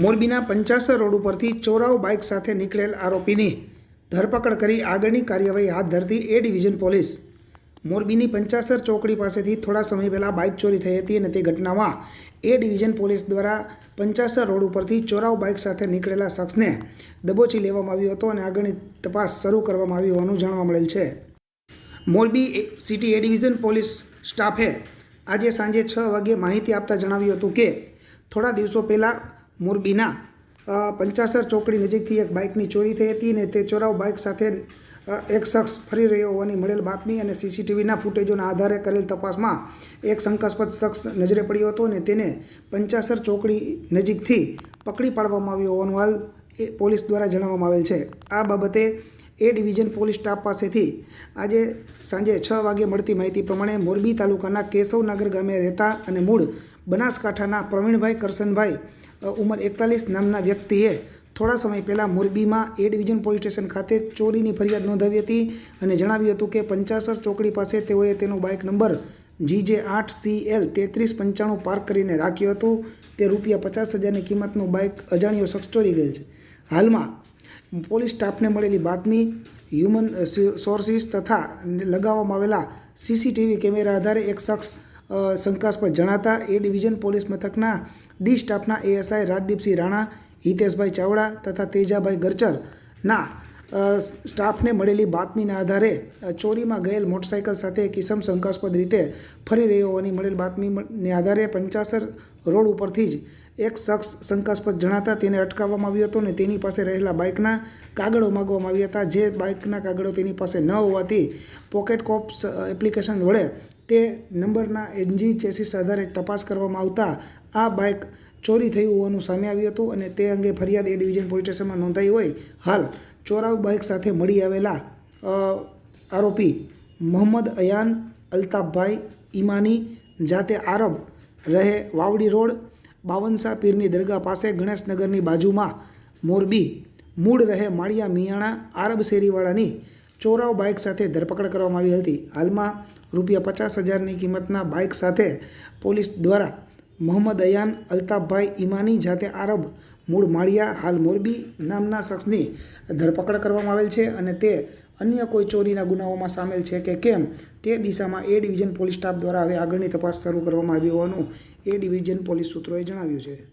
મોરબીના પંચાસર રોડ ઉપરથી ચોરાવ બાઇક સાથે નીકળેલ આરોપીની ધરપકડ કરી આગળની કાર્યવાહી હાથ ધરતી એ ડિવિઝન પોલીસ. મોરબીની પંચાસર ચોકડી પાસેથી થોડા સમય પહેલાં બાઇક ચોરી થઈ હતી અને તે ઘટનામાં એ ડિવિઝન પોલીસ દ્વારા પંચાસર રોડ ઉપરથી ચોરાવ બાઇક સાથે નીકળેલા શખ્સને દબોચી લેવામાં આવ્યો હતો અને આગળની તપાસ શરૂ કરવામાં આવી હોવાનું જાણવા મળેલ છે. Morbi city A division police સ્ટાફે આજે સાંજે છ વાગ્યે માહિતી આપતા જણાવ્યું હતું કે, થોડા દિવસો પહેલાં મોરબીના પંચાસર ચોકડી નજીકથી એક બાઇકની ચોરી થઈ હતી અને તે ચોરાવ બાઇક સાથે એક શખ્સ ફરી રહ્યો હોવાની મળેલ બાતમી અને સીસીટીવીના ફૂટેજોના આધારે કરેલ તપાસમાં એક શંકાસ્પદ શખ્સ નજરે પડ્યો હતો અને તેને પંચાસર ચોકડી નજીકથી પકડી પાડવામાં આવ્યો હોવાનું હાલ એ પોલીસ દ્વારા જણાવવામાં આવેલ છે. આ બાબતે એ ડિવિઝન પોલીસ સ્ટાફ પાસેથી આજે સાંજે છ વાગે મળતી માહિતી પ્રમાણે મોરબી તાલુકાના કેશવનગર ગામે રહેતા અને મૂળ બનાસકાંઠાના પ્રવીણભાઈ કરસનભાઈ અ, ઉંમર એકતાલીસ નામના વ્યક્તિએ થોડા સમય પહેલાં મોરબીમાં એ ડિવિઝન પોલીસ સ્ટેશન ખાતે ચોરીની ફરિયાદ નોંધાવી હતી અને જણાવ્યું હતું કે પંચાસર ચોકડી પાસે તેઓએ તેનો બાઇક નંબર જી આઠ સી એલ તેત્રીસ પંચાણું પાર્ક કરીને રાખ્યું હતું. તે રૂપિયા પચાસ હજારની કિંમતનું બાઇક અજાણ્યો શખ્સ ચોરી ગયેલ છે. હાલમાં પોલીસ સ્ટાફને મળેલી બાતમી હ્યુમન સોર્સિસ તથા લગાવવામાં આવેલા સીસીટીવી કેમેરા આધારે એક શખ્સ શંકાસ્પદ જણાતા એ ડિવિઝન પોલીસ મથકના ડી સ્ટાફના એએસઆઈ રાજદીપસિંહ રાણા, હિતેશભાઈ ચાવડા તથા તેજાભાઈ ગરચરના સ્ટાફને મળેલી બાતમીના આધારે ચોરીમાં ગયેલ મોટરસાઇકલ સાથે કિસમ શંકાસ્પદ રીતે ફરી રહ્યો હોવાની મળેલ બાતમીને આધારે પંચાસર રોડ ઉપરથી જ એક શખ્સ શંકાસ્પદ જણાતા તેને અટકાવવામાં આવ્યો હતો અને તેની પાસે રહેલા બાઇકના કાગળો માગવામાં આવ્યા હતા. જે બાઇકના કાગળો તેની પાસે ન હોવાથી પોકેટ કોપ્સ એપ્લિકેશન વડે તે નંબરના એનજી ચેસીસ આધારે તપાસ કરવામાં આવતા આ બાઇક ચોરી થયું હોવાનું સામે આવ્યું હતું અને તે અંગે ફરિયાદ એ ડિવિઝન પોલીસ સ્ટેશનમાં નોંધાઈ હોય. હાલ ચોરાવ બાઇક સાથે મળી આવેલા આરોપી મોહમ્મદ અયાન અલ્તાફભાઈ ઈમાની જાતે આરબ રહે વાવડી રોડ, બાવનસા પીરની દરગાહ પાસે ગણેશનગરની બાજુમાં મોરબી, મૂળ રહે માળિયા મિયાણા આરબ શેરીવાળાની ચોરાવ બાઇક સાથે ધરપકડ કરવામાં આવી હતી. હાલમાં રૂપિયા પચાસ હજારની કિંમતના બાઇક સાથે પોલીસ દ્વારા મોહમ્મદ અયાન, અલ્તાફભાઈ ઈમાની જાતે આરબ મૂળ માળિયા હાલ મોરબી નામના શખ્સની ધરપકડ કરવામાં આવેલ છે અને તે અન્ય કોઈ ચોરીના ગુનાઓમાં સામેલ છે કે કેમ તે દિશામાં એ ડિવિઝન પોલીસ સ્ટાફ દ્વારા હવે આગળની તપાસ શરૂ કરવામાં આવી હોવાનું એ ડિવિઝન પોલીસ સૂત્રોએ જણાવ્યું છે.